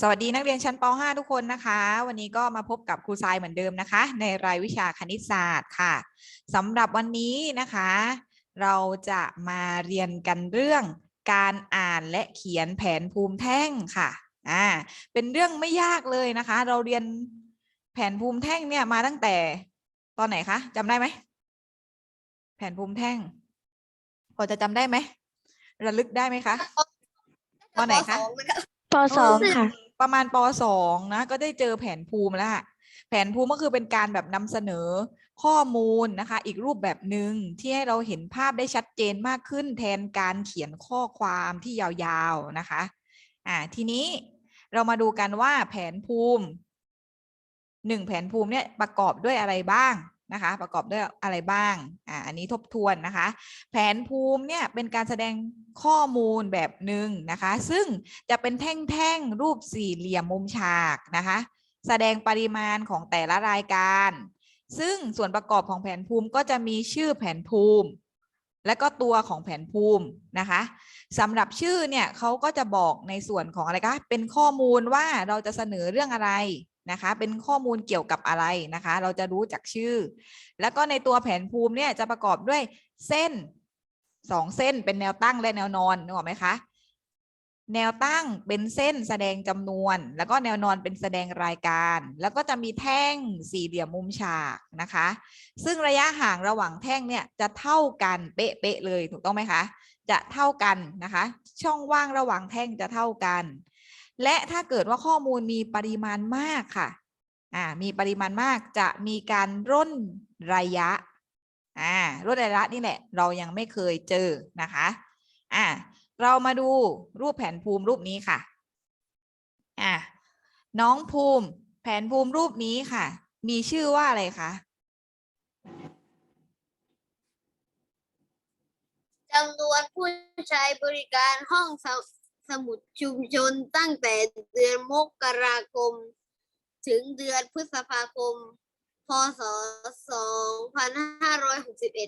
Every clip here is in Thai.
สวัสดีนักเรียนชั้นป .5 ทุกคนนะคะ วันนี้ก็มาพบกับครูทรายเหมือนเดิมนะคะ ในรายวิชาคณิตศาสตร์ค่ะสำหรับวันนี้นะคะ เราจะมาเรียนกันเรื่องการอ่านและเขียนแผนภูมิแท่งค่ะอ่าเป็นเรื่องไม่ยากเลยนะคะ เราเรียนแผนภูมิแท่งเนี่ยมาตั้งแต่ตอนไหนคะจำได้ไหมแผนภูมิแท่ง พอจะจำได้ไหมระลึกได้ไหมคะปไหนคะ ปสองค่ะ ประมาณปสองนะก็ได้เจอแผนภูมิแล้วอะแผนภูมิก็คือเป็นการแบบนำเสนอข้อมูลนะคะ อีกรูปแบบหนึ่งที่ให้เราเห็นภาพได้ชัดเจนมากขึ้นแทนการเขียนข้อความที่ยาวๆนะคะอ่าทีนี้เรามาดูกันว่าแผนภูมิหนึ่งแผนภูมิเนี่ยประกอบด้วยอะไรบ้าง นะคะ ประกอบด้วยอะไรบ้างอ่าอันนี้ทบทวนนะคะ แผนภูมิเนี่ยเป็นการแสดงข้อมูลแบบหนึ่งนะคะ ซึ่งจะเป็นแท่งๆ รูปสี่เหลี่ยมมุมฉากนะคะ แสดงปริมาณของแต่ละรายการ ซึ่งส่วนประกอบของแผนภูมิก็จะมีชื่อแผนภูมิและก็ตัวของแผนภูมินะคะสำหรับชื่อเนี่ยเขาก็จะบอกในส่วนของอะไรคะเป็นข้อมูลว่าเราจะเสนอเรื่องอะไร นะคะ เป็นข้อมูลเกี่ยวกับอะไรนะคะ เราจะรู้จากชื่อ แล้วก็ในตัวแผนภูมิเนี่ยจะประกอบด้วยเส้นสองเส้นเป็นแนวตั้งและแนวนอนนึกออกไหมคะ แนวตั้งเป็นเส้นแสดงจำนวน แล้วก็แนวนอนเป็นแสดงรายการ แล้วก็จะมีแท่งสี่เหลี่ยมมุมฉากนะคะ ซึ่งระยะห่างระหว่างแท่งเนี่ยจะเท่ากันเป๊ะๆเลยถูกต้องไหมคะ จะเท่ากันนะคะ ช่องว่างระหว่างแท่งจะเท่ากัน และถ้าเกิดว่าข้อมูลมีปริมาณมากค่ะอ่ามีปริมาณมากจะมีการร่นระยะอ่าร่นระยะนี่แหละ เรายังไม่เคยเจอนะคะอ่าเรามาดูรูปแผนภูมิรูปนี้ค่ะอ่าน้องภูมิแผนภูมิรูปนี้ค่ะ มีชื่อว่าอะไรคะจำนวนผู้ใช้บริการห้อง สมุดชุมชนตั้งแต่เดือนมกราคม ถึงเดือนพฤษภาคม พศ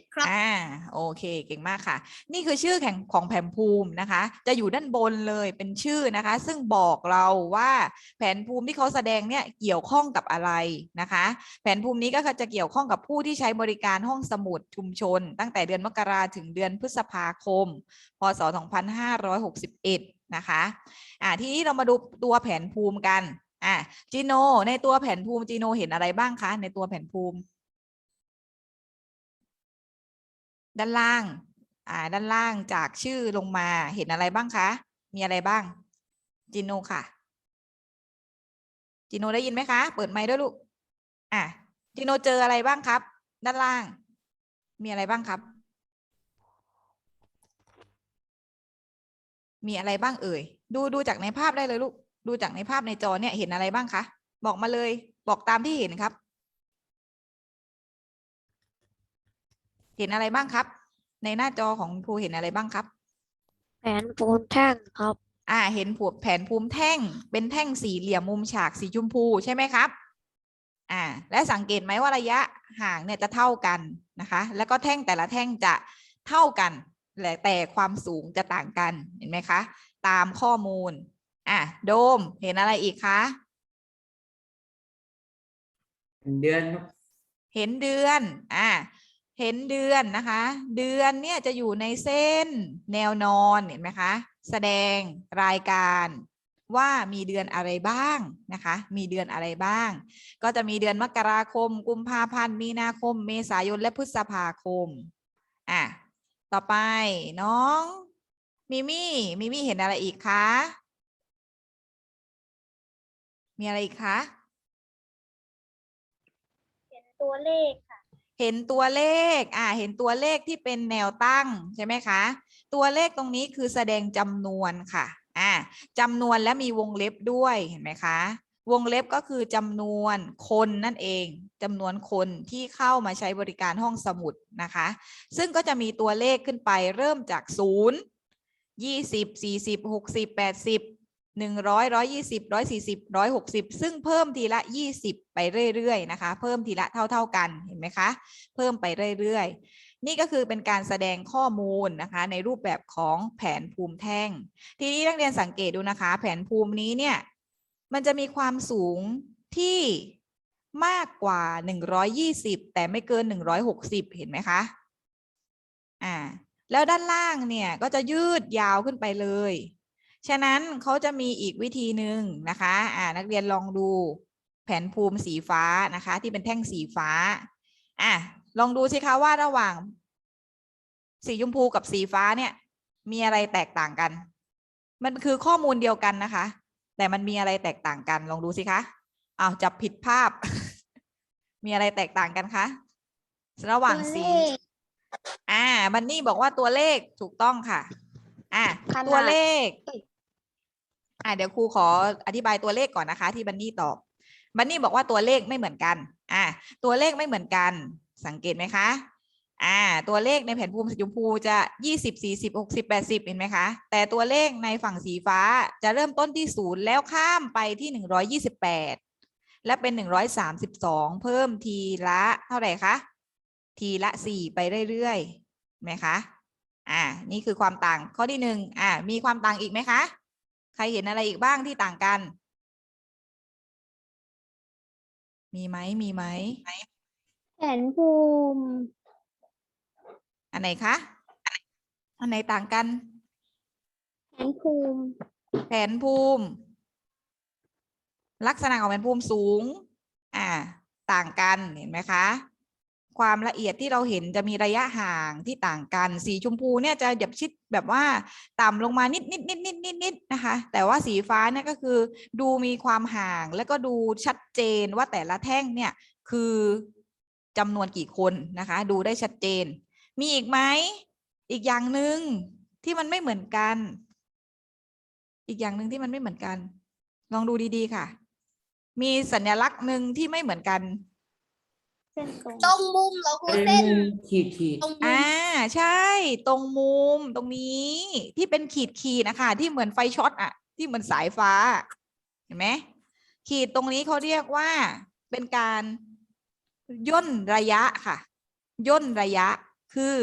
2561 ครับ อ่า โอเค เก่งมากค่ะ นี่คือชื่อแข่งของแผนภูมินะคะ จะอยู่ด้านบนเลยเป็นชื่อนะคะ ซึ่งบอกเราว่าแผนภูมิที่เขาแสดงเนี่ยเกี่ยวข้องกับอะไรนะคะ แผนภูมินี้ก็จะเกี่ยวข้องกับผู้ที่ใช้บริการห้องสมุดชุมชน ตั้งแต่เดือนมกราถึงเดือนพฤษภาคม พศ 2561 นะคะอ่าทีนี้เรามาดูตัวแผนภูมิกันอ่าจีโนในตัวแผนภูมิจีโนเห็นอะไรบ้างคะ ในตัวแผนภูมิ ด้านล่างอ่าด้านล่างจากชื่อลงมาเห็นอะไรบ้างคะ มีอะไรบ้างจิโนค่ะจิโนได้ยินไหมคะ เปิดไมค์ด้วยลูกอะจิโนเจออะไรบ้างครับ ด้านล่าง มีอะไรบ้างครับ มีอะไรบ้างเอ่ย ดูดูจากในภาพได้เลยลูก ดูจากในภาพในจอเนี่ยเห็นอะไรบ้างคะ บอกมาเลย บอกตามที่เห็นครับ เห็นอะไรบ้างครับ ในหน้าจอของครูเห็นอะไรบ้างครับ แผนปูนแท่งครับ อ่า เห็นผูแผนภูมิแท่ง เป็นแท่งสี่เหลี่ยมมุมฉากสีชมพูใช่ไหมครับ อ่า และสังเกตไหมว่าระยะห่างเนี่ยจะเท่ากันนะคะ แล้วก็แท่งแต่ละแท่งจะเท่ากัน และแต่ความสูงจะต่างกันเห็นไหมคะ ตามข้อมูลอะโดมเห็นอะไรอีกคะเดือนครับเห็นเดือนอ่าเห็นเดือนนะคะ เดือนเนี่ยจะอยู่ในเส้นแนวนอนเห็นไหมคะ แสดงรายการว่ามีเดือนอะไรบ้างนะคะ มีเดือนอะไรบ้าง ก็จะมีเดือนมกราคม กุมภาพันธ์ มีนาคม เมษายน และพฤษภาคม อะ ต่อไปน้อง มิมี่มิมี่เห็นอะไรอีกคะมีอะไรอีกคะตัวเลขค่ะ เห็นตัวเลข อ่า เห็นตัวเลขที่เป็นแนวตั้งใช่ไหมคะ ตัวเลขตรงนี้คือแสดงจำนวนค่ะ อ่าจำนวนและมีวงเล็บด้วยเห็นไหมคะ วงเล็บก็คือจำนวนคนนั่นเองจำนวนคนที่เข้ามาใช้บริการห้องสมุดนะคะ ซึ่งก็จะมีตัวเลขขึ้นไปเริ่มจากศูนย์ยี่สิบสี่สิบหกสิบแปดสิบหนึ่งร้อยร้อยยี่สิบร้อยสี่สิบร้อยหกสิบซึ่งเพิ่มทีละยี่สิบไปเรื่อยๆนะคะ เพิ่มทีละเท่า ๆกันเห็นไหมคะ เพิ่มไปเรื่อยๆ นี่ก็คือเป็นการแสดงข้อมูลนะคะ ในรูปแบบของแผนภูมิแท่ง ทีนี้นักเรียนสังเกตดูนะคะ แผนภูมินี้เนี่ย มันจะมีความสูงที่มากกว่า 120 แต่ไม่เกิน 160 เห็นไหมคะ อ่า แล้วด้านล่างเนี่ยก็จะยืดยาวขึ้นไปเลย ฉะนั้นเขาจะมีอีกวิธีหนึ่งนะคะ อ่า นักเรียนลองดูแผนภูมิสีฟ้านะคะ ที่เป็นแท่งสีฟ้า อะ ลองดูสิคะว่าระหว่าง สีชมพูกับสีฟ้าเนี่ย มีอะไรแตกต่างกัน มันคือข้อมูลเดียวกันนะคะ แต่มันมีอะไรแตกต่างกันลองดูสิคะอ้าวจับผิดภาพ มีอะไรแตกต่างกันคะระหว่างสีอ่าบันนี่บอกว่าตัวเลขถูกต้องค่ะ อ่าขนาดตัวเลข อ่าเดี๋ยวครูขออธิบายตัวเลขก่อนนะคะ ที่บันนี่ตอบบันนี่บอกว่าตัวเลขไม่เหมือนกัน อ่าตัวเลขไม่เหมือนกัน สังเกตไหมคะ อ่าตัวเลขในแผนภูมิสีชมพูจะยี่สิบสี่สิบหกสิบแปดสิบเห็นไหมคะ แต่ตัวเลขในฝั่งสีฟ้าจะเริ่มต้นที่ศูนย์แล้วข้ามไปที่หนึ่งร้อยี่สิบแปดและเป็นหนึ่งร้อยสามสิบสองเพิ่มทีละเท่าไหร่คะ ทีละสี่ไปเรื่อยๆไหมคะอ่านี่คือความต่างข้อที่หนึ่งอ่ามีความต่างอีกไหมคะ ใครเห็นอะไรอีกบ้างที่ต่างกัน มีไหมมีไหมแผนภูมิ อันไหนคะ อันไหนต่างกัน แผนภูมิ แผนภูมิ ลักษณะของแผนภูมิสูง อ่า ต่างกันเห็นไหมคะ ความละเอียดที่เราเห็นจะมีระยะห่างที่ต่างกัน สีชมพูเนี่ยจะหยับชิดแบบว่าต่ำลงมานิดนิดนิดนิดนิดนิดนะคะ แต่ว่าสีฟ้าเนี่ยก็คือ ดูมีความห่างแล้วก็ดูชัดเจนว่าแต่ละแท่งเนี่ยคือจำนวนกี่คนนะคะ ดูได้ชัดเจน มีอีกไหมอีกอย่างหนึ่งที่มันไม่เหมือนกัน อีกอย่างหนึ่งที่มันไม่เหมือนกัน ลองดูดีๆค่ะ มีสัญลักษณ์หนึ่งที่ไม่เหมือนกันเส้นตรงมุมเหรอครูเป็นเส้นมุมขีดขีดตรงมุมอ่าใช่ ตรงมุมตรงนี้ที่เป็นขีดขีดนะคะที่เหมือนไฟช็อตอะที่เหมือนสายฟ้า เห็นไหมขีดตรงนี้เขาเรียกว่าเป็นการย่นระยะค่ะ ย่นระยะ คือ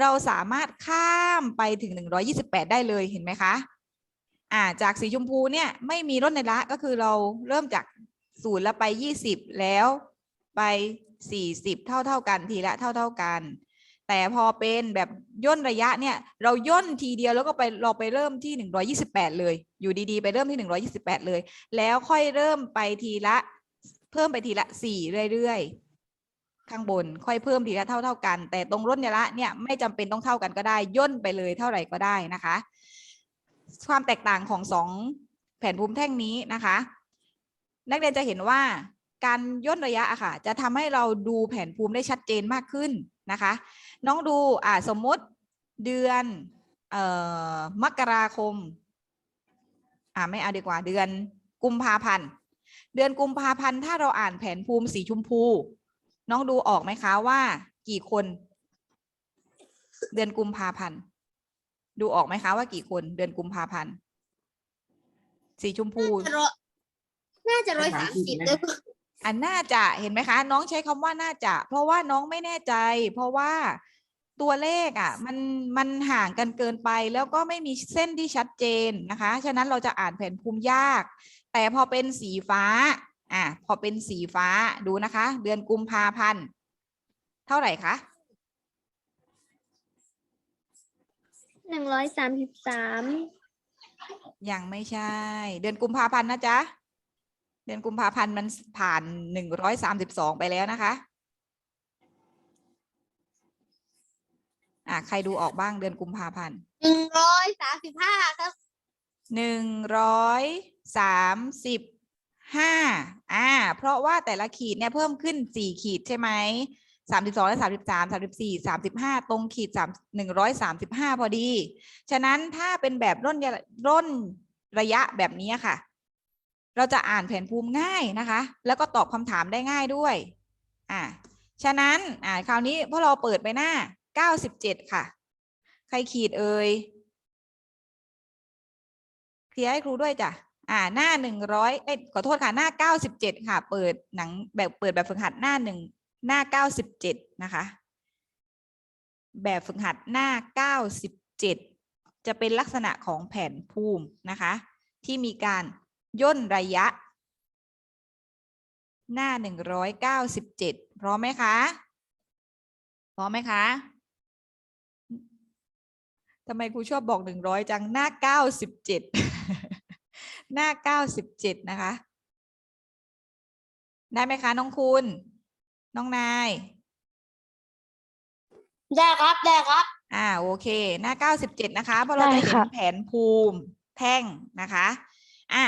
เราสามารถข้ามไปถึง 128 ได้เลยเห็นไหมคะอ่าจากสีชมพูเนี่ยไม่มีลดในระก็คือเราเริ่มจากศูนย์แล้วไป 20 แล้วไป 40 เท่าเท่ากันทีละเท่าเท่ากัน แต่พอเป็นแบบย่นระยะเนี่ยเราย่นทีเดียวแล้วก็ไปเราไปเริ่มที่ 128 เลย อยู่ดีๆ ไปเริ่มที่ 128 เลย แล้วค่อยเริ่มไปทีละ เพิ่มไปทีละ 4 เรื่อยๆ ข้างบนค่อยเพิ่มทีละเท่าเท่ากัน แต่ตรงร่นระยะเนี่ยไม่จำเป็นต้องเท่ากันก็ได้ย่นไปเลยเท่าไหร่ก็ได้นะคะ ความแตกต่างของสองแผนภูมิแท่งนี้นะคะ นักเรียนจะเห็นว่าการย่นระยะอะค่ะ จะทำให้เราดูแผนภูมิได้ชัดเจนมากขึ้นนะคะ น้องดูอ่าสมมติเดือนเอ่อมกราคมอ่าไม่เอาดีกว่าเดือนกุมภาพันธ์เดือนกุมภาพันธ์ถ้าเราอ่านแผนภูมิสีชมพู น้องดูออกไหมคะว่า กี่คน เดือนกุมภาพันธ์ดูออกไหมคะว่ากี่คนเดือนกุมภาพันธ์สีชมพู น่าจะร้อยน่าจะร้อยสามสิบเลยอันน่าจะเห็นไหมคะ น้องใช้คำว่าน่าจะ เพราะว่าน้องไม่แน่ใจ เพราะว่าตัวเลขอะ มันมันห่างกันเกินไป แล้วก็ไม่มีเส้นที่ชัดเจนนะคะ ฉะนั้นเราจะอ่านแผนภูมิยาก แต่พอเป็นสีฟ้า อะพอเป็นสีฟ้าดูนะคะ เดือนกุมภาพันธ์เท่าไหร่คะหนึ่งร้อยสามสิบสามยังไม่ใช่ เดือนกุมภาพันธ์นะจ๊ะ เดือนกุมภาพันธ์มันผ่านหนึ่งร้อยสามสิบสองไปแล้วนะคะอะใครดูออกบ้างเดือนกุมภาพันธ์หนึ่งร้อยสามสิบห้าครับหนึ่งร้อยสามสิบ ห้าอ่า เพราะว่าแต่ละขีดเนี่ยเพิ่มขึ้นสี่ขีดใช่ไหมสามสิบสองและสามสิบสามสามสิบสี่สามสิบห้าตรงขีดสามหนึ่งร้อยสามสิบห้าพอดี ฉะนั้นถ้าเป็นแบบร่นร่นระยะแบบนี้ค่ะ เราจะอ่านแผนภูมิง่ายนะคะ แล้วก็ตอบคำถามได้ง่ายด้วย อ่า ฉะนั้นอ่าคราวนี้พอเราเปิดไปหน้าเก้าสิบเจ็ดค่ะ ใครขีดเอ่ยเคลียร์ให้ครูด้วยจ้ะ อ่าหน้าหนึ่งร้อยเอ้ยขอโทษค่ะหน้าเก้าสิบเจ็ดค่ะ เปิดหนังแบบเปิดแบบฝึกหัดหน้าหนึ่งหน้าเก้าสิบเจ็ดนะคะ แบบฝึกหัดหน้าเก้าสิบเจ็ดจะเป็นลักษณะของแผนภูมินะคะ ที่มีการย่นระยะ หน้าหนึ่งร้อยเก้าสิบเจ็ดพร้อมไหมคะพร้อมไหมคะทำไมครูชอบบอกหนึ่งร้อยจังหน้าเก้าสิบเจ็ด หน้าเก้าสิบเจ็ดนะคะ ได้ไหมคะน้องคุณ น้องนาย ได้ครับ ได้ครับ อ่าโอเค หน้าเก้าสิบเจ็ดนะคะเพราะเราได้จะเห็นค่ะแผนภูมิแท่งนะคะ อ่า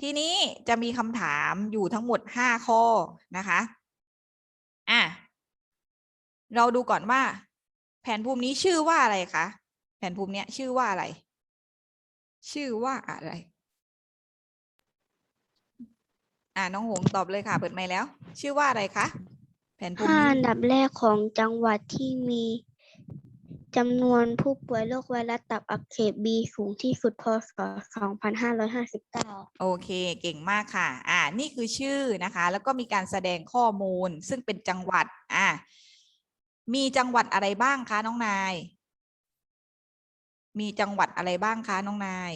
ทีนี้จะมีคำถามอยู่ทั้งหมดห้าข้อนะคะ อะ เราดูก่อนว่า แผนภูมินี้ชื่อว่าอะไรคะ แผนภูมิเนี้ยชื่อว่าอะไร ชื่อว่าอะไร อ่าน้องหงส์ตอบเลยค่ะ เปิดไมค์แล้ว ชื่อว่าอะไรคะแผนภูมิห้านี้อันดับแรกของจังหวัดที่มีจำนวนผู้ป่วยโรคไวรัสตับอักเสบบีสูงที่สุดพศ 2559 โอเค เก่งมากค่ะ อ่า นี่คือชื่อนะคะ แล้วก็มีการแสดงข้อมูล ซึ่งเป็นจังหวัด อ่า มีจังหวัดอะไรบ้างคะน้องนาย มีจังหวัดอะไรบ้างคะน้องนาย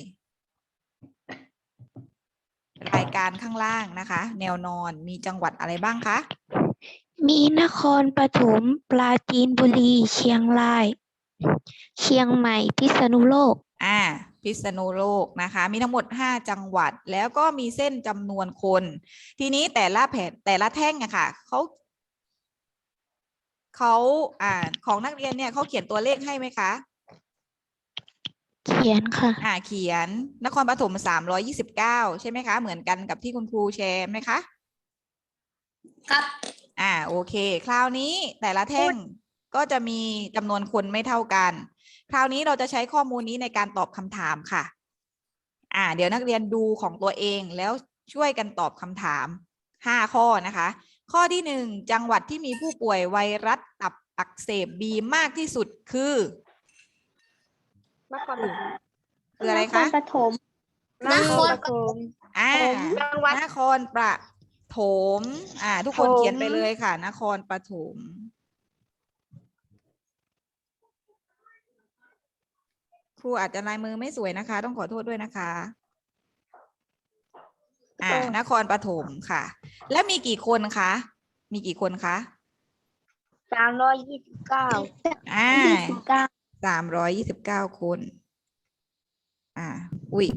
รายการข้างล่างนะคะ แนวนอนมีจังหวัดอะไรบ้างคะ มีนครปฐมปราจีนบุรี เชียงราย เชียงใหม่ พิษณุโลก อ่า พิษณุโลกนะคะ มีทั้งหมด 5 จังหวัดแล้วก็มีเส้นจำนวนคน ทีนี้แต่ละแผนแต่ละแท่งอะค่ะเขาเขาอ่าของนักเรียนเนี่ยเขาเขียนตัวเลขให้ไหมคะ เขียนค่ะ อ่าเขียนนครปฐม329ใช่ไหมคะ เหมือนกันกับที่คุณครูแชร์ไหมคะ ครับ อ่าโอเค คราวนี้แต่ละแท่งก็จะมีจำนวนคนไม่เท่ากัน คราวนี้เราจะใช้ข้อมูลนี้ในการตอบคำถามค่ะ อ่า เดี๋ยวนักเรียนดูของตัวเองแล้วช่วยกันตอบคำถามห้าข้อนะคะ ข้อที่หนึ่งจังหวัดที่มีผู้ป่วยไวรัสตับอักเสบบีมากที่สุดคือ นครปฐมคืออะไรคะปฐมนครปฐมอ่าจังหวัดนครประถม อ่า ทุกคนเขียนไปเลยค่ะ นครปฐมครูอาจจะลายมือไม่สวยนะคะ ต้องขอโทษด้วยนะคะ อ่า นครปฐมค่ะ แล้วมีกี่คนคะ มีกี่คนคะสามร้อยยี่สิบเก้าอ่ายี่ สาสามร้อยยี่สิบเก้าคน อ่า อุ้ย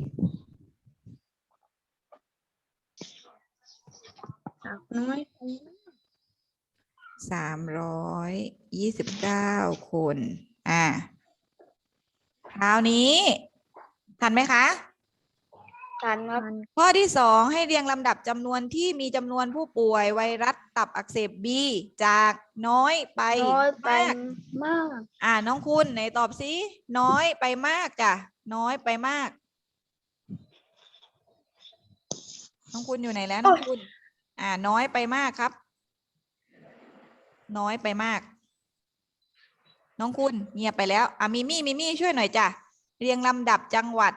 น้อยสามร้อยยี่สิบเก้าคน อ่า คราวนี้ ทันไหมคะ ทันครับข้อที่สองให้เรียงลำดับจำนวนที่มีจำนวนผู้ป่วยไวรัสตับอักเสบบีจากน้อยไปน้อยไปมาก มาก อ่าน้องคุณไหนตอบสิน้อยไปมากจ้ะน้อยไปมาก น้องคุณอยู่ไหนแล้วน้องคุณ อ่า น้อยไปมากครับ น้อยไปมาก น้องคุณเงียบไปแล้ว อะมิมี่มิมี่ช่วยหน่อยจ้ะเรียงลำดับจังหวัด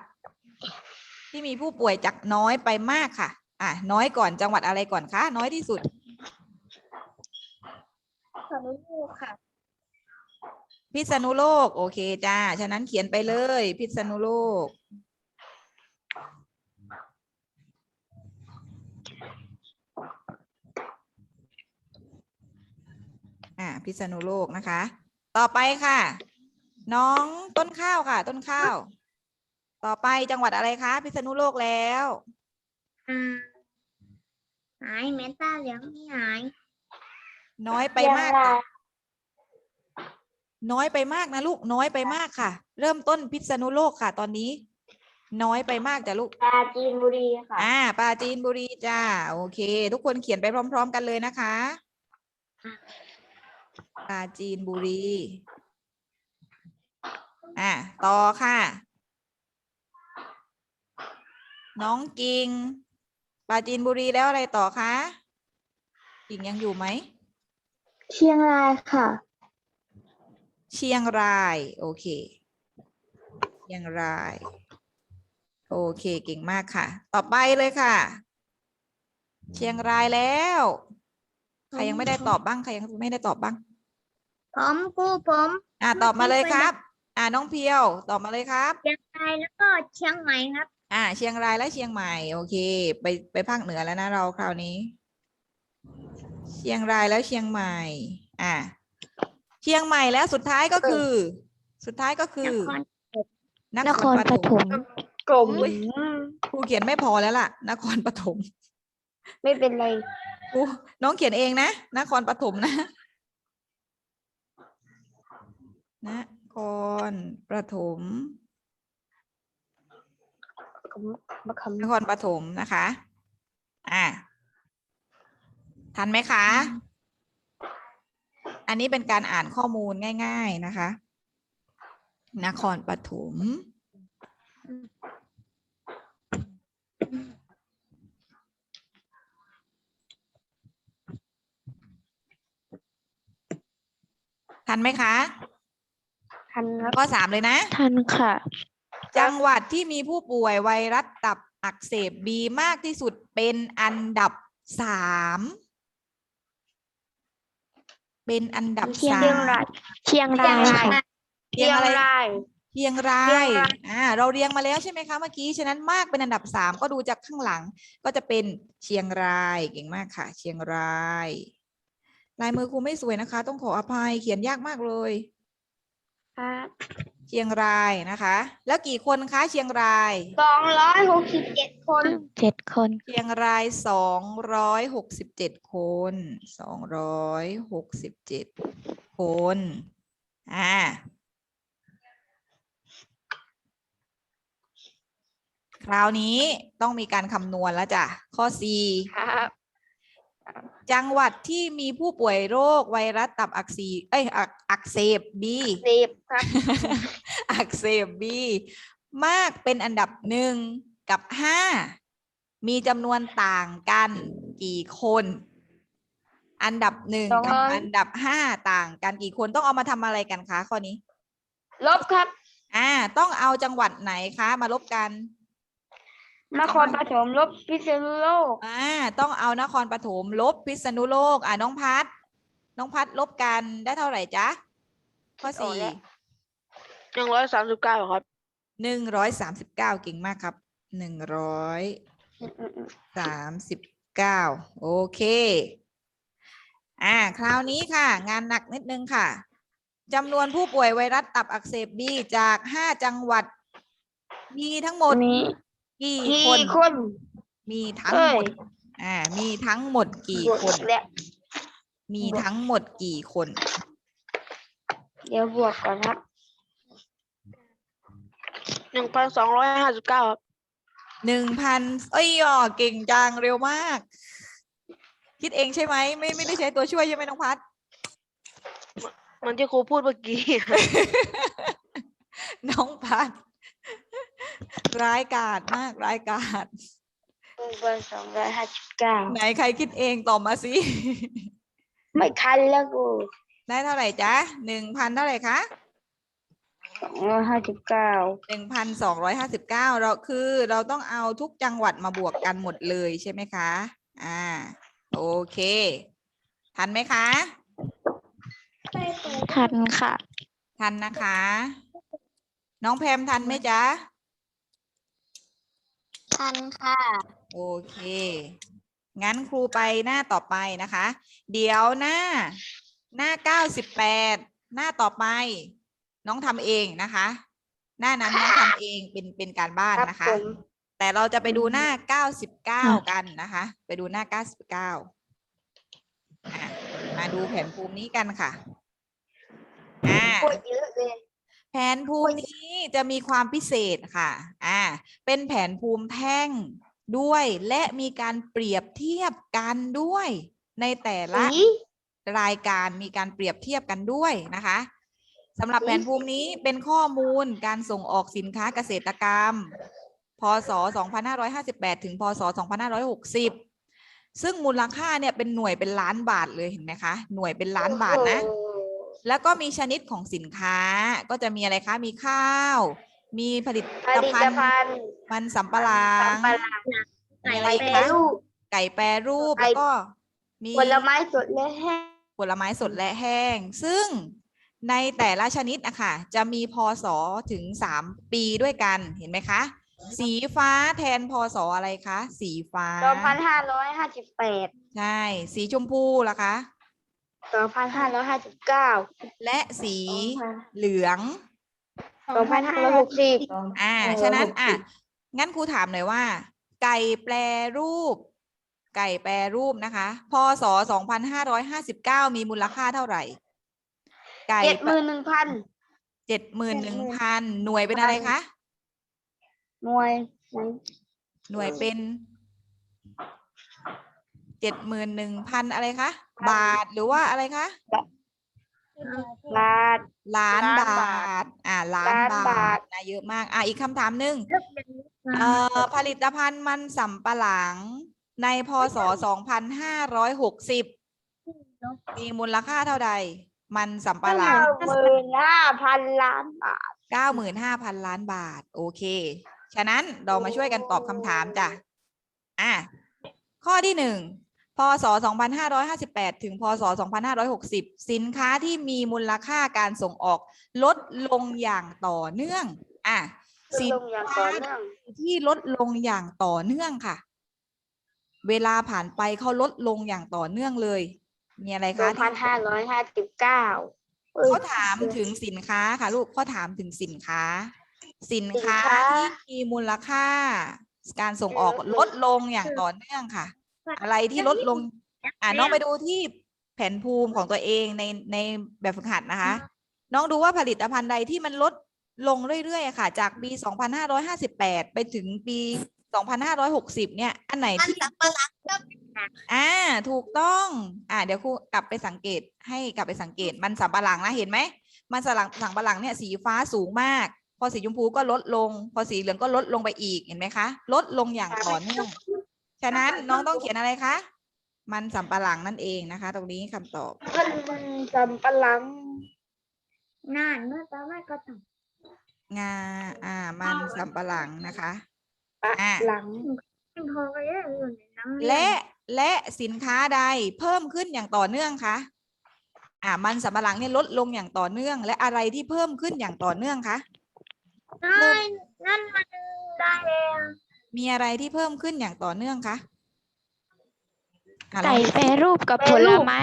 ที่มีผู้ป่วยจากน้อยไปมากค่ะ อะ น้อยก่อนจังหวัดอะไรก่อนคะ น้อยที่สุดขอรู้ค่ะ พิษณุโลก โอเคจ้า ฉะนั้นเขียนไปเลย พิษณุโลก อ่า พิษณุโลกนะคะ ต่อไปค่ะ น้องต้นข้าวค่ะ ต้นข้าว ต่อไปจังหวัดอะไรคะ พิษณุโลกแล้วอ่าหายเมนตาเหลืองไม่หาย น้อยไปมากจ้ะน้อยไปมากนะลูก น้อยไปมากค่ะ เริ่มต้นพิษณุโลกค่ะ ตอนนี้ น้อยไปมากจ้ะลูกปราจีนบุรีค่ะ อ่าปราจีนบุรีจ้าโอเค ทุกคนเขียนไปพร้อม ๆ กันเลยนะคะปราจีนบุรี อ่าต่อค่ะ น้องกิงปราจีนบุรีแล้วอะไรต่อคะกิงยังอยู่ไหม เชียงรายค่ะ เชียงราย โอเค เชียงราย โอเคเก่งมากค่ะ ต่อไปเลยค่ะ เชียงรายแล้ว ใครยังไม่ได้ตอบบ้างใครยังไม่ได้ตอบบ้าง ผมครูผมอ่าตอบมาเลยครับ อ่าน้องเพียว ตอบมาเลยครับ เชียงรายแล้วก็เชียงใหม่ครับ อ่า เชียงรายและเชียงใหม่ โอเค ไปไปภาคเหนือแล้วนะเราคราวนี้ เชียงรายแล้วเชียงใหม่ อะเชียงใหม่แล้วสุดท้ายก็คือ สุดท้ายก็คือนนครปฐมกลมอุ๊ยครูเขียนไม่พอแล้วล่ะ นครปฐมไม่เป็นไรครูน้องเขียนเองนะนครปฐมนะนครปฐมมาค นครปฐมนะคะ อ่าทันไหมคะ อันนี้เป็นการอ่านข้อมูลง่าย ๆนะคะ นครปฐมทันไหมคะ ทันครับข้อสามเลยนะ ทันค่ะ จังหวัดที่มีผู้ป่วยไวรัสตับอักเสบบีมากที่สุดเป็นอันดับสามเป็นอันดับเชียงสามรายเชียงรายค่ะเชียงอะไรยเชียงรายอ่าเราเรียงมาแล้วใช่ไหมคะเมื่อกี้ฉะนั้นมากเป็นอันดับสามก็ดูจากข้างหลัง ก็จะเป็นเชียงรายเก่งมากค่ะ เชียงรายลายมือครูไม่สวยนะคะ ต้องขออภัยเขียนยากมากเลยครับเชียงรายนะคะ แล้วกี่คนคะเชียงรายสองร้อยหกสิบเจ็ดคนเจ็ดคน เชียงรายสองร้อยหกสิบเจ็ดคนสองร้อยหกสิบเจ็ดคนอ่าคราวนี้ต้องมีการคำนวณแล้วจ้ะข้อ4ครับ จังหวัดที่มีผู้ป่วยโรคไวรัสตับอักเสบเอ้ยอักอักเสบบีสิบครับอักเสบบีมากเป็นอันดับหนึ่งกับห้ามีจำนวนต่างกันกี่คน อันดับหนึ่งสองกับร้อย อันดับห้าต่างกันกี่คนต้องเอามาทำอะไรกันคะข้อนี้ ลบครับ อ่า ต้องเอาจังหวัดไหนคะ มาลบกัน นครปฐมลบพิษณุโลกอ่าต้องเอานครปฐมลบพิษณุโลก อ่าน้องพัด น้องพัดลบกันได้เท่าไหร่จ๊ะข้อคิดออกสี่แล้วหนึ่งร้อยสามสิบเก้าครับหนึ่งร้อยสามสิบเก้าเก่งมากครับหนึ่งร้อยสามสิบเก้าโอเค อ่า คราวนี้ค่ะ งานหนักนิดนึงค่ะจำนวนผู้ป่วยไวรัสตับอักเสบบีจากห้าจังหวัด มีทั้งหมด มีกี่กี่คนคนมีทั้งเอ้หมยดอ่ามีทั้งหมดกี่บวกคนแล้วมีทั้งหมดกี่คน เดี๋ยวบวกก่อนครับหนึ่งพันสองร้อยห้าสิบเก้าครับหนึ่งพันเอ้ยอ่อเก่งจังเร็วมาก คิดเองใช่ไหมไม่ไม่ได้ใช้ตัวช่วยใช่ไหมน้องพัด เหมันที่ครูพูดเมื่อกี้ น้องพัด ร้ายกาจมากร้ายกาจหนึ่งพันสองร้อยห้าสิบเก้าไหนใครคิดเองตอบมาสิ ไม่ทันแล้วกู ได้เท่าไหร่จ๊ะหนึ่งพันเท่าไหร่คะสองร้อยห้าสิบเก้าหนึ่งพันสองร้อยห้าสิบเก้าเราคือเราต้องเอาทุกจังหวัดมาบวกกันหมดเลยใช่ไหมคะ อ่า โอเค ทันไหมคะ ทันค่ะ ทันนะคะ น้องแพมทันไหมจ๊ะ ทันค่ะ โอเค งั้นครูไปหน้าต่อไปนะคะ เดี๋ยวหน้าหน้าเก้าสิบแปดหน้าต่อไป น้องทำเองนะคะ หน้านั้นน้องทำเองเป็นเป็นการบ้านนะคะ แต่เราจะไปดูหน้าเก้าสิบเก้ากันนะคะ ไปดูหน้าเก้าสิบเก้ามาดูแผนภูมินี้กันค่ะอ่าพูดเยอะเลย แผนภูมินี้จะมีความพิเศษค่ะ อ่า เป็นแผนภูมิแท่งด้วยและมีการเปรียบเทียบกันด้วย ในแต่ละสีรายการมีการเปรียบเทียบกันด้วยนะคะสำหรับแผนภูมินี้เป็นข้อมูลการส่งออกสินค้าเกษตรกรรม พศ 2558 ถึง พศ 2560 ซึ่งมูลค่าเนี่ยเป็นหน่วยเป็นล้านบาทเลยเห็นไหมคะ หน่วยเป็นล้านบาทนะโอ้โห แล้วก็มีชนิดของสินค้าก็จะมีอะไรคะ มีข้าว มีผลิตผลิตภัณฑ์ภัณฑ์มันสำปะหลังสำปะหลังมีอะไรไก่คะแปรรูปไก่แปรรูปไก่แล้วก็มีผลไม้สดและแห้งผลไม้สดและแห้ง ซึ่งในแต่ละชนิดอะค่ะจะมีพศถึง3ปีด้วยกันเห็นไหมคะ สีฟ้าแทนพศอะไรคะ สีฟ้าสองพันห้าร้อยห้าสิบแปดใช่ สีชมพูล่ะคะ สองพันห้าร้อยห้าสิบเก้าและสีเหลืองสองพันห้าร้อยหกสิบอ่าเออฉะนั้นหกสิบอะงั้นครูถามหน่อยว่า ไก่แปรรูป ไก่แปรรูปนะคะ พศสองพันห้าร้อยห้าสิบเก้ามีมูลค่าเท่าไหร่ ไก่เจ็ดหมื่นหนึ่งพันเจ็ดหมื่นหนึ่งพันหน่วยเป็นอะไรคะ หน่วย หน่วยเป็น เจ็ดหมื่นหนึ่งพันอะไรคะบาทหรือว่าอะไรคะบาทล้านล้านบาบาท อ่าล้านล้านบาบาททนะเยอะมาก อะอีกคำถามหนึ่งเอ่อผลิตภัณฑ์มันสำปะหลังในพศสองพันห้าร้อยหกสิบมีมูลค่าเท่าใด มันสำปะหลังหมื่นห้าพันล้านบาทเก้าหมื่นห้าพันล้านบาท โอเค ฉะนั้นเรามาช่วยกันตอบคำถามจ้ะอะข้อที่หนึ่ง พศ 2558 ถึง พศ 2560 สินค้าที่มีมูลค่าการส่งออกลดลงอย่างต่อเนื่อง อะ สินลงอย่างต่อเนื่องที่ลดลงอย่างต่อเนื่องค่ะ เวลาผ่านไปเขาลดลงอย่างต่อเนื่องเลย มีอะไรสอคะงพันห้าร้อยห้าสิบเก้าเขาถามถึงสินค้าค่ะลูกเขาถามถึงสินค้าสินค้า สินค้าที่มีมูลค่า การส่งออกลดลงอย่างต่อเนื่องค่ะ อะไรที่ลดลง อ่าน้องไปดูที่แผนภูมิของตัวเองในในแบบฝึกหัดนะคะ น้องดูว่าผลิตภัณฑ์ใดที่มันลดลงเรื่อยๆอะค่ะ จากปี 2558 ไปถึงปี 2560 เนี่ย อันไหนมันที่สับปะหลังครับอ่า ถูกต้อง อ่า เดี๋ยวครูกลับไปสังเกต ให้กลับไปสังเกต มันสำปะหลังนะ เห็นไหม มันสำปะหลังสังปะหลังเนี่ยสีฟ้าสูงมาก พอสีชมพูก็ลดลง พอสีเหลืองก็ลดลงไปอีก เห็นไหมคะ ลดลงอย่างต่อเนื่อง ฉะนั้นน้องต้องเขียนอะไรคะ มันสำปะหลังนั่นเองนะคะ ตรงนี้คำตอบ มันสำปะหลังนานเมื่อตอนแรกก็ต้องงา อ่า มันสำปะหลังนะคะ ปะอะ หลังพอไปเยอะอยู่ในน้ำและและสินค้าใดเพิ่มขึ้นอย่างต่อเนื่องคะอ่า มันสำปะหลังเนี่ยลดลงอย่างต่อเนื่อง และอะไรที่เพิ่มขึ้นอย่างต่อเนื่องคะ นั่นนั่นมันได้แล้ว มีอะไรที่เพิ่มขึ้นอย่างต่อเนื่องคะอะลอไก่งดูแปรรูปกับผลไม้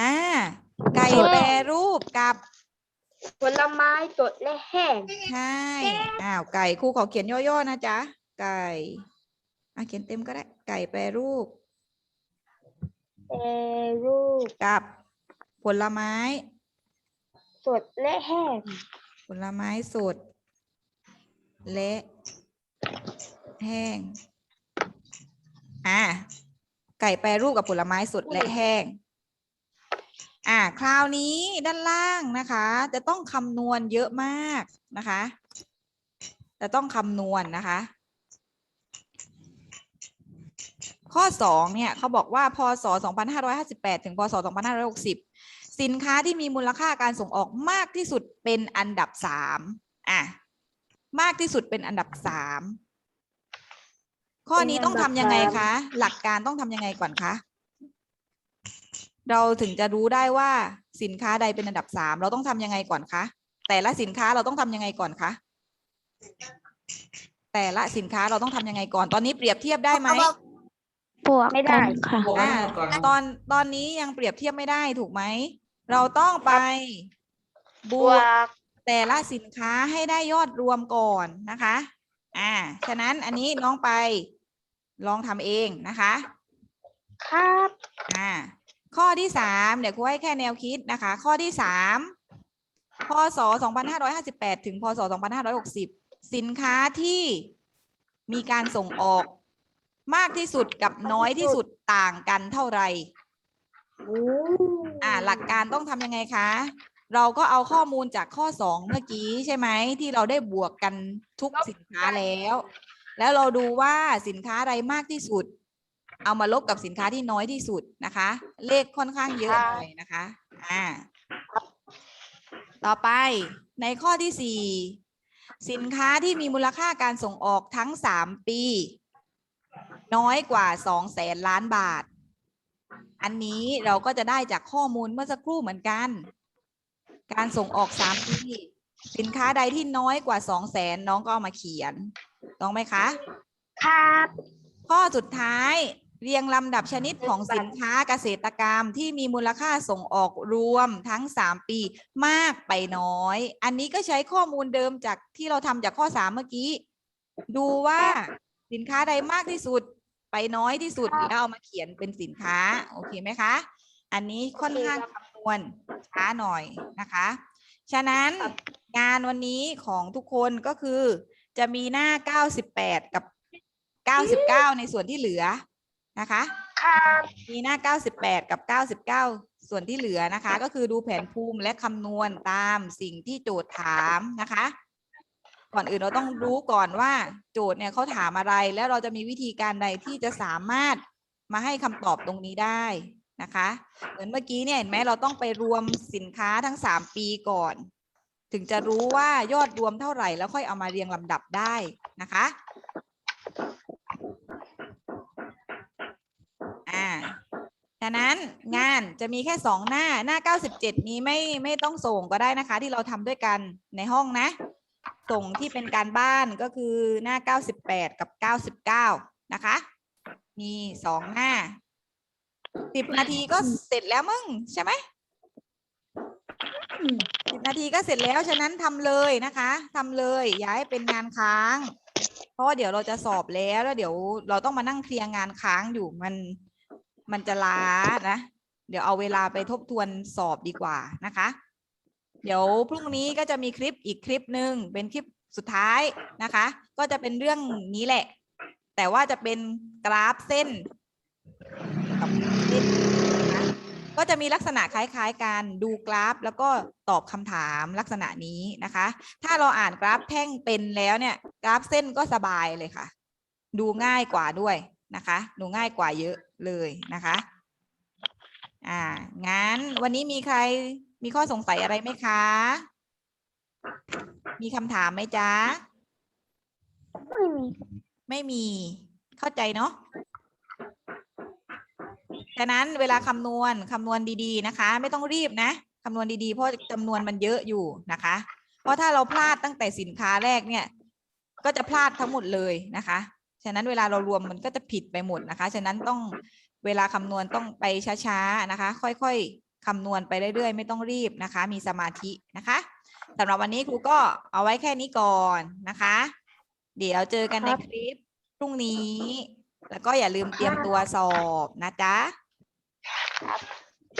อ่าไก่แปรรูปกับผลไม้สดและแห้ง ใช่อ้าวไก่ครูขอเขียนย่อๆนะจ๊ะไก่อะเขียนเต็มก็ได้ ไก่แปรรูปแปรรูปกับผลไม้ สดและแห้งผลไม้สด และ แห้ง อ่า ไก่แปรรูปกับผลไม้สดและแห้ง อ่า คราวนี้ด้านล่างนะคะ จะต้องคำนวณเยอะมากนะคะ จะต้องคำนวณนะคะ ข้อสองเนี่ยเขาบอกว่าพศ 2558 ถึงพศ 2560 สินค้าที่มีมูลค่าการส่งออกมากที่สุดเป็นอันดับสามอะ มากที่สุดเป็นอันดับสาม ข้อนี้ต้องทำยังไงคะ หลักการต้องทำยังไงก่อนคะ เราถึงจะรู้ได้ว่าสินค้าใดเป็นอันดับสามเราต้องทำยังไงก่อนคะ แต่ละสินค้าเราต้องทำยังไงก่อนคะ แต่ละสินค้าเราต้องทำยังไงก่อน ตอนนี้เปรียบเทียบได้ไหมเอาว่าบวกไม่ได้กันค่ะบวกกันหมดก่อนตอนตอนนี้ยังเปรียบเทียบไม่ได้ถูกไหม เราต้องไปบบววกกแต่ละสินค้าให้ได้ยอดรวมก่อนนะคะ อ่า ฉะนั้นอันนี้น้องไป ลองทำเองนะคะ ครับอ่าข้อที่สามเดี๋ยวครูให้แค่แนวคิดนะคะ ข้อที่สามพศ2558 ถึงพศ2560 สินค้าที่มีการส่งออก มากที่สุดกับน้อยที่สุดต่างกันเท่าไหร่อ่า หลักการต้องทำยังไงคะ เราก็เอาข้อมูลจากข้อสองเมื่อกี้ใช่ไหมที่เราได้บวกกันทุกสินค้าแล้ว แล้วเราดูว่าสินค้าอะไรมากที่สุด เอามาลบกับสินค้าที่น้อยที่สุดนะคะ เลขค่อนข้างเยอะหน่อยนะคะ อ่า ต่อไปในข้อที่สี่สินค้าที่มีมูลค่าการส่งออกทั้งสามปี น้อยกว่าสองแสนล้านบาท อันนี้เราก็จะได้จากข้อมูลเมื่อสักครู่เหมือนกัน การส่งออกสามปี สินค้าใดที่น้อยกว่าสองแสนน้องก็เอามาเขียน ต้องไหมคะ ครับ ข้อสุดท้ายเรียงลำดับชนิดของสินค้าเกษตรกรรมที่มีมูลค่าส่งออกรวมทั้ง 3 ปีมากไปน้อย อันนี้ก็ใช้ข้อมูลเดิมจากที่เราทำจากข้อ 3 เมื่อกี้ ดูว่าสินค้าใดมากที่สุดไปน้อยที่สุดแล้วเอามาเขียนเป็นสินค้า โอเคไหมคะ อันนี้ค่อนข้างคำนวณช้าหน่อยนะคะ ฉะนั้นงานวันนี้ของทุกคนก็คือ จะมีหน้า 98 กับ 99 ในส่วนที่เหลือนะคะมีหน้า 98 กับ 99 ส่วนที่เหลือนะคะ ก็คือดูแผนภูมิและคำนวณตามสิ่งที่โจทย์ถามนะคะ ก่อนอื่นเราต้องรู้ก่อนว่าโจทย์เนี่ยเขาถามอะไร แล้วเราจะมีวิธีการใดที่จะสามารถมาให้คำตอบตรงนี้ได้นะคะ เหมือนเมื่อกี้เนี่ยเห็นไหมเราต้องไปรวมสินค้าทั้ง 3 ปีก่อน ถึงจะรู้ว่ายอดรวมเท่าไหร่แล้วค่อยเอามาเรียงลำดับได้นะคะอ่านั้นงานจะมีแค่สองหน้าหน้า 97 นี้ไม่ไม่ต้องส่งก็ได้นะคะ ที่เราทำด้วยกันในห้องนะ ส่งที่เป็นการบ้านก็คือหน้า 98 กับ 99 นะคะ มีสองหน้า10นาทีก็เสร็จแล้วมึงใช่ไหม สิบนาทีก็เสร็จแล้วฉะนั้นทำเลยนะคะทำเลยอย่าให้เป็นงานค้าง เพราะว่าเดี๋ยวเราจะสอบแล้วแล้วเดี๋ยวเราต้องมานั่งเคลียร์งานค้างอยู่มันมันจะล้านะ เดี๋ยวเอาเวลาไปทบทวนสอบดีกว่านะคะ เดี๋ยวพรุ่งนี้ก็จะมีคลิปอีกคลิปหนึ่งเป็นคลิปสุดท้ายนะคะ ก็จะเป็นเรื่องนี้แหละ แต่ว่าจะเป็นกราฟเส้นกับเส้น ก็จะมีลักษณะคล้ายๆกันดูกราฟ แล้วก็ตอบคำถามลักษณะนี้นะคะ ถ้าเราอ่านกราฟแท่งเป็นแล้วเนี่ยกราฟเส้นก็สบายเลยค่ะ ดูง่ายกว่าด้วยนะคะ ดูง่ายกว่าเยอะเลยนะคะอ่างั้นวันนี้มีใครมีข้อสงสัยอะไรไหมคะ มีคำถามไหมจ๊ะ ไม่มี ไม่มี เข้าใจเนาะ ฉะนั้นเวลาคำนวณคำนวณดีๆนะคะ ไม่ต้องรีบนะคำนวณดีๆเพราะจำนวนมันเยอะอยู่นะคะ เพราะถ้าเราพลาดตั้งแต่สินค้าแรกเนี่ย ก็จะพลาดทั้งหมดเลยนะคะ ฉะนั้นเวลาเรารวมมันก็จะผิดไปหมดนะคะ ฉะนั้นต้องเวลาคำนวณต้องไปช้าๆนะคะ ค่อยๆคำนวณไปเรื่อยๆ ไม่ต้องรีบนะคะ มีสมาธินะคะสำหรับวันนี้ครูก็เอาไว้แค่นี้ก่อนนะคะ เดี๋ยวเจอกันในคลิปพรุ่งนี้ แล้วก็อย่าลืมเตรียมตัวสอบนะจ๊ะ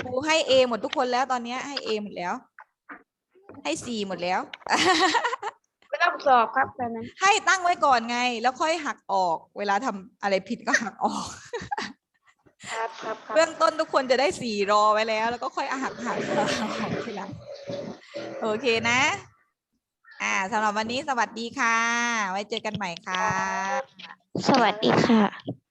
ครูให้เอหมดทุกคนแล้วตอนเนี้ยให้เอหมดแล้ว ให้สี่หมดแล้ว ไม่ต้องสอบครับตอนนั้นให้ตั้งไว้ก่อนไง แล้วค่อยหักออก เวลาทำอะไรผิดก็หักออก ครับครับครับเบื้องต้นทุกคนจะได้สี่รอไว้แล้ว แล้วก็ค่อยหักหักออกทีหลังโอเคนะ อ่าสำหรับวันนี้สวัสดีค่ะ ไว้เจอกันใหม่ค่ะ สวัสดีค่ะ